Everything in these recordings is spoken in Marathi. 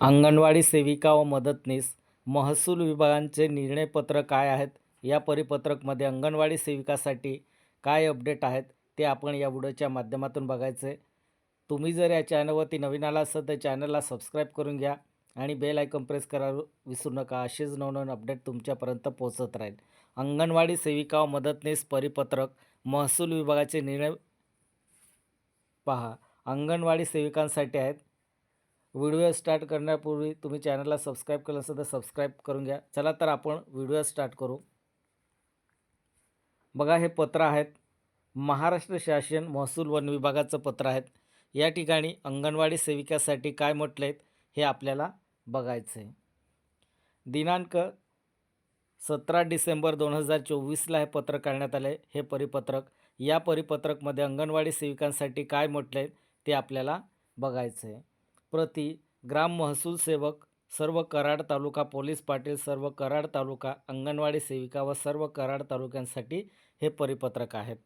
अंगणवाडी सेविका व मदतनीस महसूल विभागांचे निर्णयपत्र काय आहेत? या परिपत्रकमध्ये अंगणवाडी सेविकासाठी काय अपडेट आहेत? ते आपण या व्हिडिओच्या माध्यमातून बघायचे. तुम्ही जर या चॅनलवरती नवीन आला असाल तर चॅनलला सबस्क्राईब करून घ्या आणि बेल आयकॉन प्रेस करायला विसरू नका. असेच नवनवीन अपडेट तुमच्यापर्यंत पोहोचत राहील. अंगणवाडी सेविका व मदतनीस परिपत्रक महसूल विभागाचे निर्णय पहा. अंगणवाडी सेविकांसाठी आहेत व्हिडिओ स्टार्ट करण्यापूर्वी तुम्ही चॅनलला सबस्क्राईब केलं असेल तर सबस्क्राईब करून घ्या. चला तर आपण व्हिडिओ स्टार्ट करू. बघा हे पत्र आहेत. महाराष्ट्र शासन महसूल वन विभागाचं पत्र आहेत. या ठिकाणी अंगणवाडी सेविकासाठी काय म्हटलं आहेत हे आपल्याला बघायचं आहे दिनांक सतरा डिसेंबर दोन हजार चोवीसला हे पत्र काढण्यात आलं आहे हे परिपत्रक या परिपत्रकमध्ये अंगणवाडी सेविकांसाठी काय म्हटलं आहे ते आपल्याला बघायचं आहे प्रति ग्राम महसूल सेवक सर्व कराड तालुका पोलीस पाटील सर्व कराड तालुका अंगणवाडी सेविका व सर्व कराड तालुक्यांसाठी हे परिपत्रक आहेत.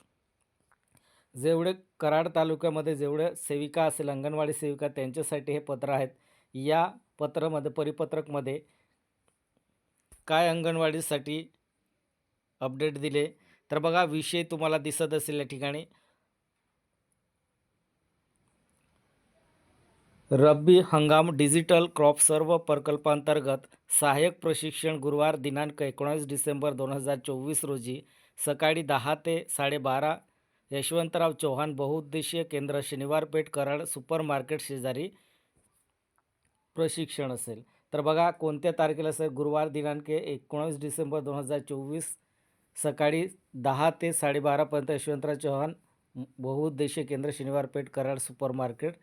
जेवढे कराड तालुक्यामध्ये जेवढे सेविका असेल अंगणवाडी सेविका त्यांच्यासाठी हे पत्र आहेत. या पत्रामध्ये परिपत्रकमध्ये काय अंगणवाडीसाठी अपडेट दिले तर बघा विषय तुम्हाला दिसत असेल या ठिकाणी. रब्बी हंगाम डिजिटल क्रॉप सर्व प्रकल्पांतर्गत सहाय्यक प्रशिक्षण गुरुवार दिनांक एकोणावीस डिसेंबर दोन हजार चोवीस रोजी सकाळी दहा ते साडेबारा यशवंतराव चव्हाण बहुउद्देशीय केंद्र शनिवार पेठ कराड सुपर मार्केट शेजारी प्रशिक्षण असेल. तर बघा कोणत्या तारखेला असेल? गुरुवार दिनांक एकोणावीस डिसेंबर दोन हजार चोवीस सकाळी दहा ते साडेबारापर्यंत यशवंतराव चव्हाण बहुउद्देशीय केंद्र शनिवार पेठ कराड सुपर मार्केट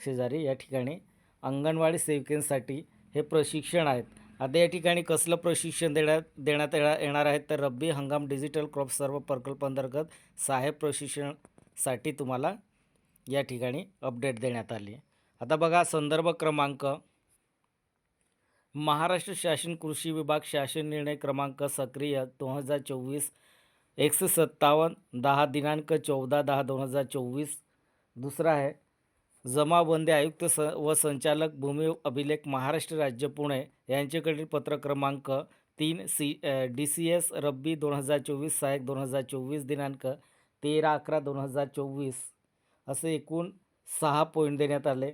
शेजारी या ठिकाणी अंगणवाडी सेविकांसाठी हे प्रशिक्षण आहेत. आता या ठिकाणी कसलं प्रशिक्षण देण्यात देण्यात येणार येणार आहे तर रब्बी हंगाम डिजिटल क्रॉप सर्व प्रकल्पांतर्गत सहाय्यक प्रशिक्षणासाठी तुम्हाला या ठिकाणी अपडेट देण्यात आली आता बघा संदर्भ क्रमांक. महाराष्ट्र शासन कृषी विभाग शासन निर्णय क्रमांक सक्रिय दोन हजार चोवीस एकशे सत्तावन्न दहा दिनांक चौदा दहा दोन हजार चोवीस. दुसरा आहे जमाबंदी आयुक्त स व संचालक भूमी अभिलेख महाराष्ट्र राज्य पुणे यांच्याकडील पत्र क्रमांक तीन C D C S rabi दोन हजार चोवीस सहायक दोन हजार चोवीस दिनांक तेरा अकरा दोन हजार चोवीस असे एकूण सहा पॉईंट देण्यात आले.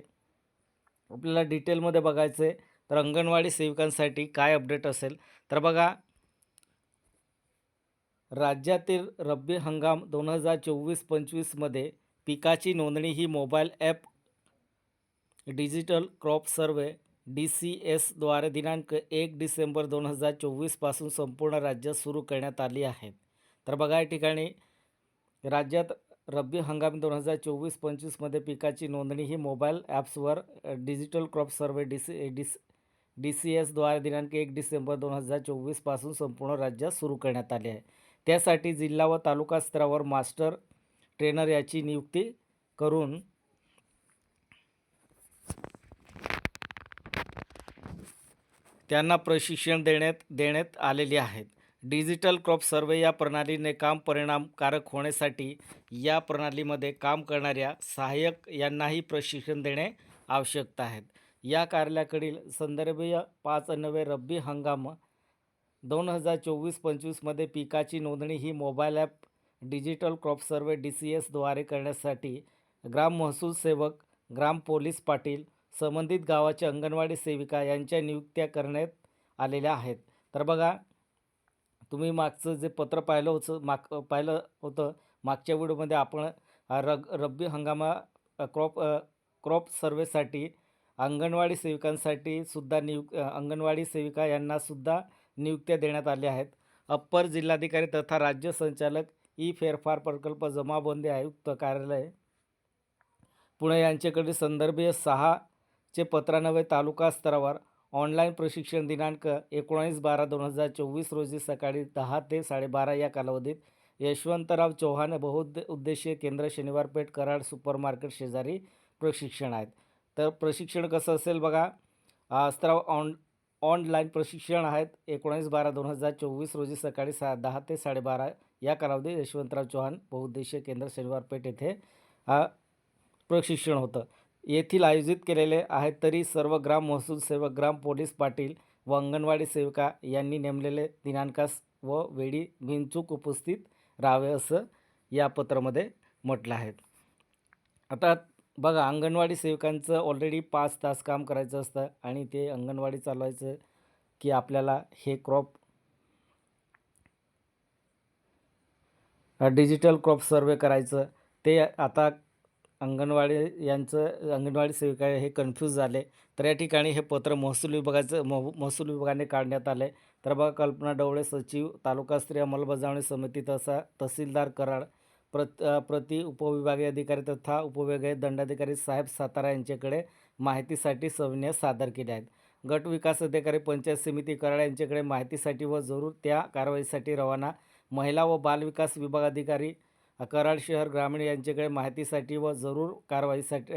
आपल्याला डिटेलमध्ये बघायचे तर अंगणवाडी सेविकांसाठी काय अपडेट असेल तर बघा राज्यातील रब्बी हंगाम दोन हजार चोवीस पंचवीसमध्ये पिकाची नोंदणी ही mobile app digital crop survey D C एसद्वारे दिनांक एक डिसेंबर दोन हजार चोवीसपासून संपूर्ण राज्यात सुरू करण्यात आली आहे. तर बघा या ठिकाणी राज्यात रब्बी हंगाम दोन हजार चोवीस पंचवीसमध्ये पिकाची नोंदणी ही mobile ॲप्सवर digital crop survey D C D D C एसद्वारे दिनांक एक डिसेंबर दोन हजार चोवीसपासून संपूर्ण राज्यात सुरू करण्यात आली आहे. त्यासाठी जिल्हा व तालुका स्तरावर मास्टर ट्रेनर याची नियुक्ती करून त्यांना प्रशिक्षण देण्यात देण्यात आलेले आहेत. डिजिटल क्रॉप सर्वे या प्रणालीने काम परिणामकारक होण्यासाठी या प्रणालीमध्ये काम करणाऱ्या सहाय्यक यांनाही प्रशिक्षण देणे आवश्यकता आहेत. या कार्यालयाकडील संदर्भीय पाच नवे रब्बी हंगाम दोन हजार चोवीस पंचवीसमध्ये पिकाची नोंदणी ही mobile app digital crop survey D C एसद्वारे करण्यासाठी ग्राम महसूल सेवक ग्राम पोलीस पाटील संबंधित गावाच्या अंगणवाडी सेविका यांच्या नियुक्त्या करण्यात आलेल्या आहेत. तर बघा तुम्ही मागचं जे पत्र पाहिलं होतं माग पाहिलं होतं मागच्या व्हिडिओमध्ये आपण रग रब्बी हंगामा क्रॉप क्रॉप सर्वेसाठी अंगणवाडी सेविकांसाठी सुद्धा नियुक अंगणवाडी सेविका यांनासुद्धा नियुक्त्या देण्यात आल्या आहेत. अप्पर जिल्हाधिकारी तथा राज्य संचालक ई फेरफार प्रकल्प जमाबंदी आयुक्त कार्यालय पुणे यांच्याकडे संदर्भीय चे पत्रानवे तालुका स्तरावर ऑनलाईन प्रशिक्षण दिनांक एकोणावीस बारा दोन हजार चोवीस रोजी सकाळी दहा ते साडेबारा या कालावधीत यशवंतराव चौहान बहुउद्द उद्देशीय केंद्र शनिवार पेठ कराड सुपर मार्केट शेजारी प्रशिक्षण आहेत. तर प्रशिक्षण कसं असेल बघा स्तराव ऑन ऑनलाईन प्रशिक्षण आहेत एकोणावीस बारा दोन हजार चोवीस रोजी सकाळी सा दहा ते साडेबारा या कालावधीत यशवंतराव चौहान बहुउद्देशीय केंद्र शनिवार पेठ येथे प्रशिक्षण होतं. येथील आयोजित केलेले आहेत तरी सर्व ग्राम महसूल सेवक ग्राम पोलीस पाटील व अंगणवाडी सेविका यांनी नेमलेले दिनांकास व वेळी बिनचूक उपस्थित राहावे असं या पत्रामध्ये म्हटलं आहे. आता बघा अंगणवाडी सेविकांचं ऑलरेडी पाच तास काम करायचं असतं आणि ते अंगणवाडी चालवायचं की आपल्याला हे क्रॉप डिजिटल क्रॉप सर्वे करायचं. ते आता अंगणवाडी यांचं अंगणवाडी सेविका हे कन्फ्यूज झाले. तर या ठिकाणी हे पत्र महसूल विभागाचं मह महसूल विभागाने काढण्यात आले. तर बघा कल्पना डवळे सचिव तालुकास्तरीय अंमलबजावणी समिती तसा तहसीलदार कराड प्रत प्रति उपविभागीय अधिकारी तथा उपविभागीय दंडाधिकारी साहेब सातारा यांच्याकडे माहितीसाठी सविनय सादर केले आहेत. गट विकास अधिकारी पंचायत समिती कराड यांच्याकडे माहितीसाठी व जरूर त्या कारवाईसाठी रवाना महिला व बालविकास विभाग अधिकारी कराड शहर ग्रामीण यांच्याकडे माहितीसाठी व जरूर कारवाईसाठी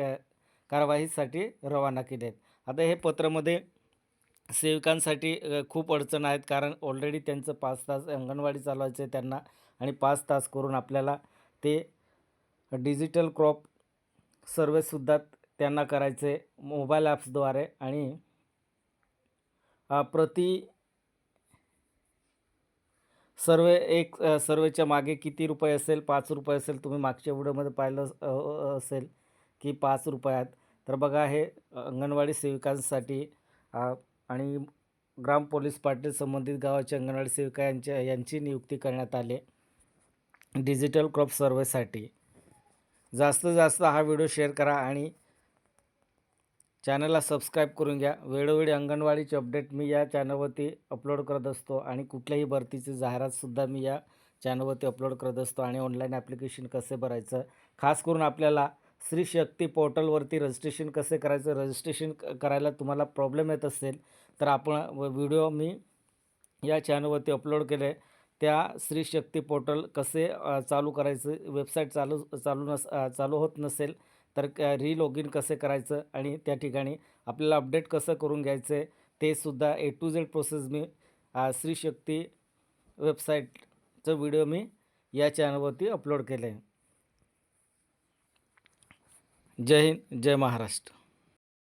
कारवाईसाठी रवाना केले आहेत आता हे पत्रामध्ये सेविकांसाठी खूप अडचण आहेत कारण ऑलरेडी त्यांचं पाच तास अंगणवाडी चालवायचं आहे त्यांना आणि पाच तास करून आपल्याला ते डिजिटल क्रॉप सर्वेसुद्धा त्यांना करायचे मोबाईल ॲप्सद्वारे आणि प्रति सर्वे एक सर्वेच्या मागे किती रुपये असेल पाच रुपये असेल तुम्ही मागच्या व्हिडिओमध्ये पाहिलं असेल की पाच रुपयात. तर बघा हे अंगणवाडी सेविकांसाठी आणि ग्राम पोलीस पाटील संबंधित गावाच्या अंगणवाडी सेविका यांच्या यांची नियुक्ती करण्यात आली. डिजिटल क्रॉप सर्वेसाठी. जास्तीत जास्त हा व्हिडिओ शेअर करा आणि चॅनलला सबस्क्राईब करून घ्या. वेळोवेळी अंगणवाडीचे अपडेट मी या चॅनलवरती अपलोड करत असतो आणि कुठल्याही भरतीची जाहिरातसुद्धा मी या चॅनलवरती अपलोड करत असतो आणि ऑनलाईन ॲप्लिकेशन कसे भरायचं? खास करून आपल्याला श्री शक्ती पोर्टलवरती रजिस्ट्रेशन कसे करायचं? रजिस्ट्रेशन करायला तुम्हाला प्रॉब्लेम येत असेल तर आपण व्हिडिओ मी या चॅनलवरती अपलोड केले. त्या श्री शक्ती पोर्टल कसे चालू करायचं? वेबसाईट चालू चालू नस चालू होत नसेल तर री लॉग इन कसे करायचं आणि त्या ठिकाणी आपल्याला अपडेट कसं करून घ्यायचं आहे ते सुद्धा ए टू झेड प्रोसेस मी श्री शक्ती वेबसाईटचं व्हिडिओ मी या चॅनलवरती अपलोड केले आहे जय हिंद जय महाराष्ट्र.